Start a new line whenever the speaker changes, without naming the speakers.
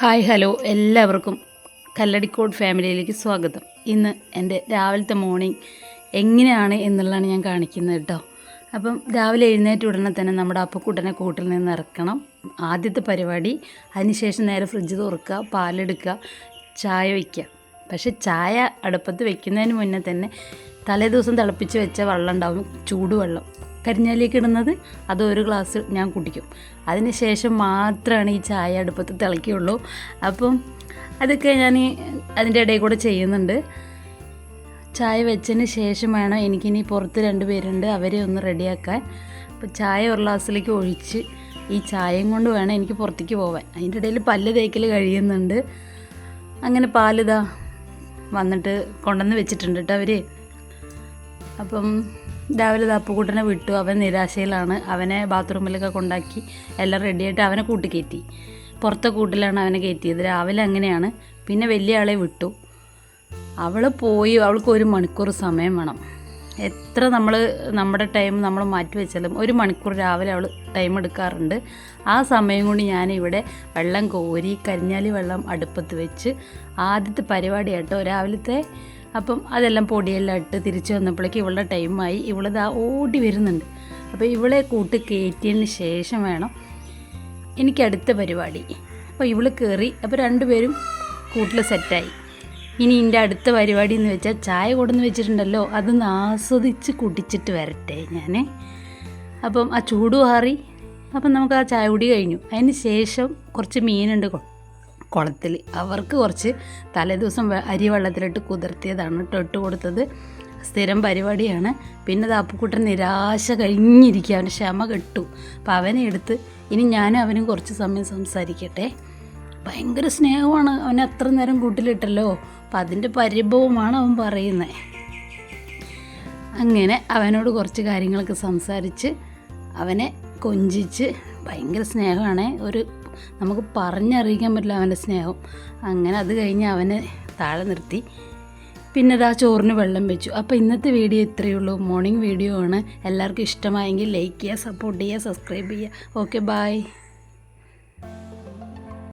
Hi hello എല്ലാവർക്കും കല്ലടിക്കോട് ഫാമിലിയിലേക്ക് സ്വാഗതം. ഇന്ന് എന്റെ രാവിലത്തെ മോർണിംഗ് എങ്ങനെയാണ് എന്നുള്ളതാണ് ഞാൻ കാണിക്കുന്നത് കേട്ടോ. അപ്പം രാവിലെ എഴുന്നേറ്റ് ഉടനെ തന്നെ നമ്മുടെ അപ്പക്കൂട്ടനെ കൂട്ടിൽ നിന്ന് ഇറക്കണം. ആദ്യത്തെ പരിപാടി അതിനുശേഷം നേരെ ഫ്രിഡ്ജ് തുറക്കുക പാലെടുക്കുക ചായ വയ്ക്കുക. പക്ഷേ ചായ അടുപ്പത്ത് വെക്കുന്നതിന് മുന്നേ തന്നെ തലേദിവസം തിളപ്പിച്ച് വെച്ച വെള്ളം ഉണ്ടാവും ചൂടുവെള്ളം. കരിഞ്ഞാലിലേക്ക് ഇടുന്നത് അത് ഒരു ഗ്ലാസ് ഞാൻ കുടിക്കും. അതിന് ശേഷം മാത്രമാണ് ഈ ചായ അടുപ്പത്ത് തിളയ്ക്കുള്ളൂ. അപ്പം അതൊക്കെ ഞാൻ അതിന്റെ ഇടയിൽ കൂടെ ചെയ്യുന്നുണ്ട്. ചായ വെച്ചതിന് ശേഷം വേണം എനിക്കിനി പുറത്ത് രണ്ട് പേരുണ്ട് അവരെ ഒന്ന് റെഡിയാക്കാൻ. അപ്പോൾ ചായ ഒരു ഗ്ലാസ്സിലേക്ക് ഒഴിച്ച് ഈ ചായയും കൊണ്ട് വേണം എനിക്ക് പുറത്തേക്ക് പോവാൻ. അതിന്റെ ഇടയിൽ പല്ല് തേക്കൽ കഴിയുന്നുണ്ട്. അങ്ങനെ പാലിതാ വന്നിട്ട് കൊണ്ടുവന്ന് വെച്ചിട്ടുണ്ട് കേട്ടോ അവർ അപ്പം രാവിലെ ദാപ്പുകൂട്ടനെ വിട്ടു. അവൻ നിരാശയിലാണ്. അവനെ ബാത്റൂമിലൊക്കെ കൊണ്ടാക്കി എല്ലാം റെഡിയായിട്ട് അവനെ കൂട്ടി കയറ്റി പുറത്തെ കൂട്ടിലാണ് അവനെ കയറ്റിയത്. രാവിലെ അങ്ങനെയാണ്. പിന്നെ വലിയ ആളെ വിട്ടു. അവൾ പോയി. അവൾക്ക് ഒരു മണിക്കൂർ സമയം വേണം. എത്ര നമ്മൾ നമ്മുടെ ടൈം നമ്മൾ മാറ്റി വെച്ചാലും ഒരു മണിക്കൂർ രാവിലെ അവൾ ടൈം എടുക്കാറുണ്ട്. ആ സമയം കൊണ്ട് ഞാനിവിടെ വെള്ളം കോരി കരിഞ്ഞാലി വെള്ളം അടുപ്പത്ത് വെച്ച് ആദ്യത്തെ പരിപാടി കേട്ടോ രാവിലത്തെ അപ്പം അതെല്ലാം പൊടിയെല്ലാം ഇട്ട് തിരിച്ചു വന്നപ്പോഴേക്ക് ഇവളുടെ ടൈമായി. ഇവളിതാ ഓടി വരുന്നുണ്ട്. അപ്പോൾ ഇവളെ കൂട്ട് കയറ്റിയതിന് ശേഷം വേണം എനിക്ക് അടുത്ത പരിപാടി. അപ്പോൾ ഇവൾ കയറി അപ്പോൾ രണ്ടുപേരും കൂട്ടിൽ സെറ്റായി. ഇനി എന്റെ അടുത്ത പരിപാടി എന്ന് വെച്ചാൽ ചായ കൊടുന്ന് വെച്ചിട്ടുണ്ടല്ലോ. അതൊന്ന് ആസ്വദിച്ച് കുടിച്ചിട്ട് വരട്ടെ ഞാൻ അപ്പം ആ ചൂട് മാറി അപ്പം നമുക്ക് ആ ചായ കൂടി കഴിഞ്ഞു. അതിന് ശേഷം കുറച്ച് മീനുണ്ട് കുളത്തിൽ. അവർക്ക് കുറച്ച് തലേദിവസം അരി വെള്ളത്തിലിട്ട് കുതിർത്തിയതാണ് ഇട്ട് കൊടുത്തത്. സ്ഥിരം പരിപാടിയാണ്. പിന്നെ അപ്പുക്കുട്ടൻ നിരാശ കഴിഞ്ഞിരിക്കുക. അവന്റെ ക്ഷമ കെട്ടു. അപ്പം അവനെ എടുത്ത് ഇനി ഞാനും അവനും കുറച്ച് സമയം സംസാരിക്കട്ടെ. ഭയങ്കര സ്നേഹമാണ്. അവൻ അത്ര നേരം കൂട്ടിലിട്ടല്ലോ. അപ്പം അതിന്റെ പരിഭവമാണ് അവൻ പറയുന്നത് അങ്ങനെ അവനോട് കുറച്ച് കാര്യങ്ങളൊക്കെ സംസാരിച്ച് അവനെ കൊഞ്ചിച്ച് ഭയങ്കര സ്നേഹമാണ്. ഒരു നമുക്ക് പറഞ്ഞറിയിക്കാൻ പറ്റില്ല അവന്റെ സ്നേഹം. അങ്ങനെ അത് കഴിഞ്ഞ് അവനെ താഴെ നിർത്തി. പിന്നെ ആ ചോറിന് വെള്ളം വെച്ചു. അപ്പോൾ ഇന്നത്തെ വീഡിയോ ഇത്രയേ ഉള്ളൂ. മോർണിംഗ് വീഡിയോ ആണ്. എല്ലാവർക്കും ഇഷ്ടമായെങ്കിൽ ലൈക്ക് ചെയ്യുക സപ്പോർട്ട് ചെയ്യുക സബ്സ്ക്രൈബ് ചെയ്യുക. Okay bye